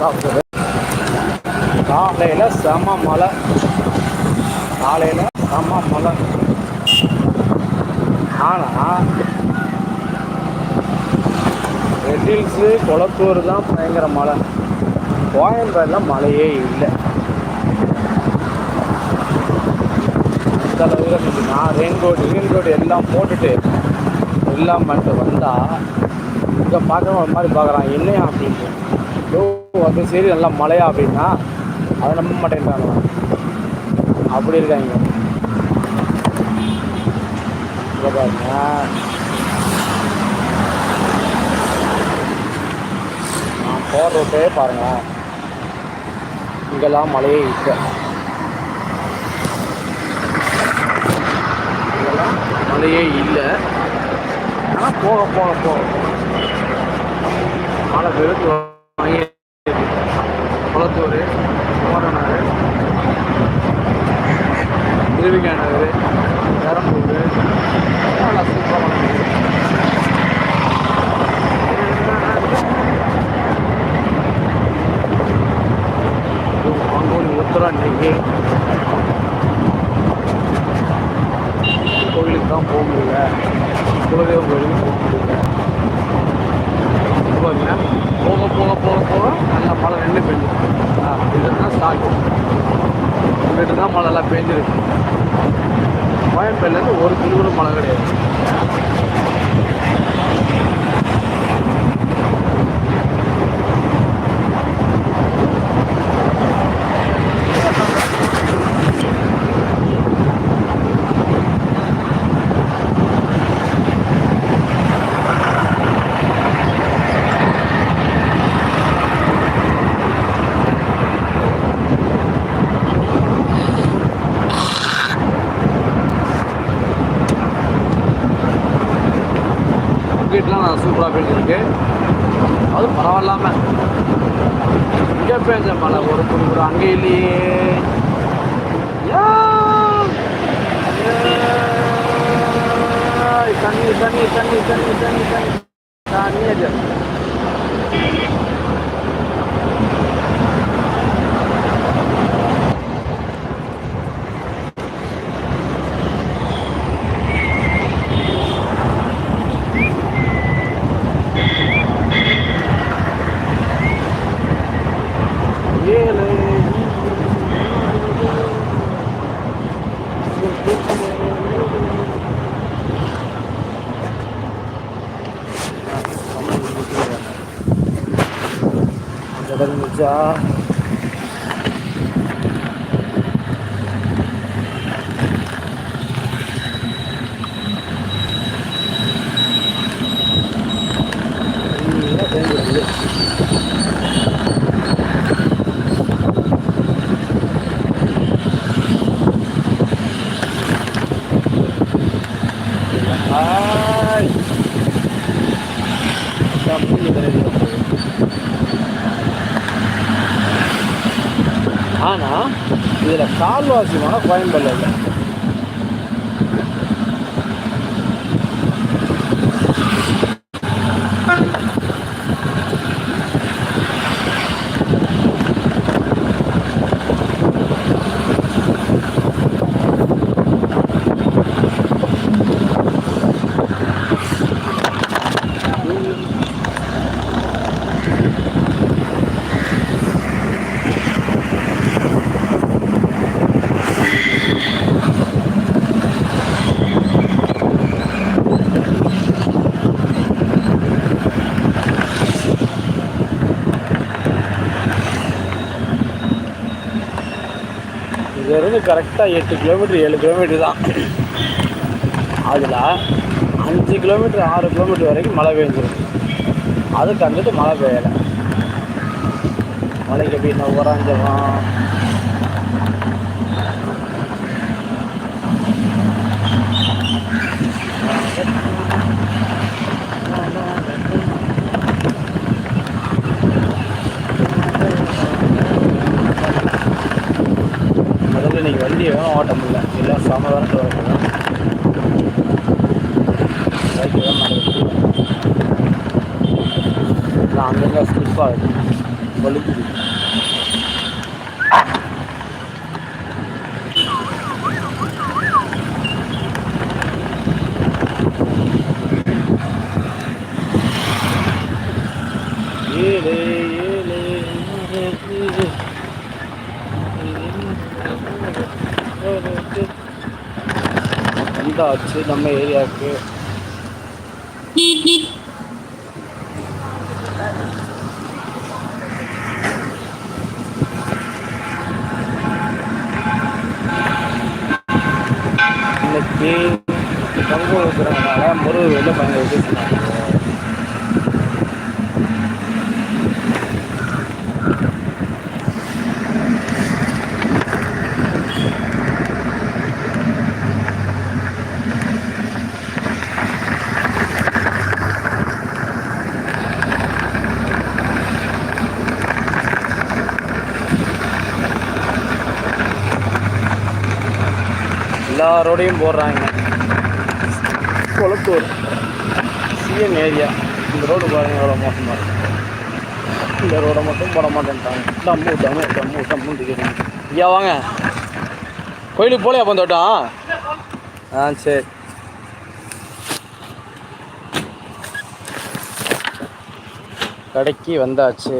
சாப்பிட்டது காலையில் செம மழை. காலையில் செம மழை. ஆனால் ரெட் ஹில்ஸு தான் பயங்கர மழை. கோயம்பேடில் மழையே இல்லை. நான் ரெயின் கோட் ரெயின் கோட் எல்லாம் போட்டுட்டு எல்லாம் பண்ணிட்டு வந்தால் இங்கே பார்க்குறவன் ஒரு மாதிரி பார்க்குறான் என்னையா அப்படின்னு ஏதோ வந்து சரி நல்லா மழையா அப்படின்னா அதை நம்ப மாட்டேன்றாங்க. அப்படி இருக்காங்க. இங்கே பாருங்க. நான் போகிற ரோட்டே பாருங்களேன் இங்கெல்லாம் மழையே இல்லை. இங்கெல்லாம் மழையே இல்லை. ஆனால் போக போக போக மழை வெறுத்து குளத்தூர் கோரநகர் திருவிகா நகர் பெரம்பூர் நல்லா சூப்பரான ஊர். இதுவும் மாங்கோலி உத்தரம் இன்னைக்கு கோயிலுக்கு தான் போக முடியல குலதெய்வம் கோயிலுக்கு போக முடியல பாருங்க போக போக போக போக நல்லா மழை ரெண்டு பெஞ்சிருக்கு இதுதான் ஸ்டார்ட் இங்கிட்டு தான் மழை எல்லாம் பெஞ்சிருக்கு கோயம்பேடுலேருந்து ஒரு துளி கூட மழை கிடையாது வீட்டில் நான் சூப்பராக போயிட்டுருக்கு அது பரவாயில்லாம இங்கே பேச மழை ஒரு துணி கூட அங்கே இல்லையே யா! தண்ணி தண்ணி தண்ணி தண்ணி தண்ணி தண்ணி தண்ணி 대단히 자 ஆனால் இதில் கால்வாசி மனம் கோயம்பேடில் இல்லை இங்கேருந்து கரெக்டாக எட்டு கிலோமீட்டர் ஏழு கிலோமீட்டர் தான். அதில் அஞ்சு கிலோமீட்டர் ஆறு கிலோமீட்டர் வரைக்கும் மழை பெஞ்சிருக்கு அதுக்கு வந்துட்டு மழை பெய்யலை. மழைக்கு எப்படின்னா உராஞ்சகம் முதல்ல வேணும் ஓட்ட முடியல. எல்லாம் சம வரட்டு வரணும். பைக்கு வேணும் அங்கங்கே ஸ்லிப் ஆகுது வலிக்குது. ஏலே வந்தாச்சு நம்ம ஏரியாவுக்கு. இன்னைக்கு பங்கு இருக்கிறதுனால முருகன் வெளில பயங்கர எல்லாரோடையும் எல்லா ரோடையும் போடுறாங்க. Kolathur CM area. இந்த ரோடு பாருங்கள் எவ்வளோ மோசமாக இருக்கு. இந்த ரோடை மட்டும் போட மாட்டேன்ட்டாங்க. டம்மு டம்மு டம்மு டம்முன்னு இருக்கிறாங்க ஐயா வாங்க. கோயிலுக்கு போகலையா அப்போ தோட்டம் ஆ சரி. கடைக்கு வந்தாச்சு.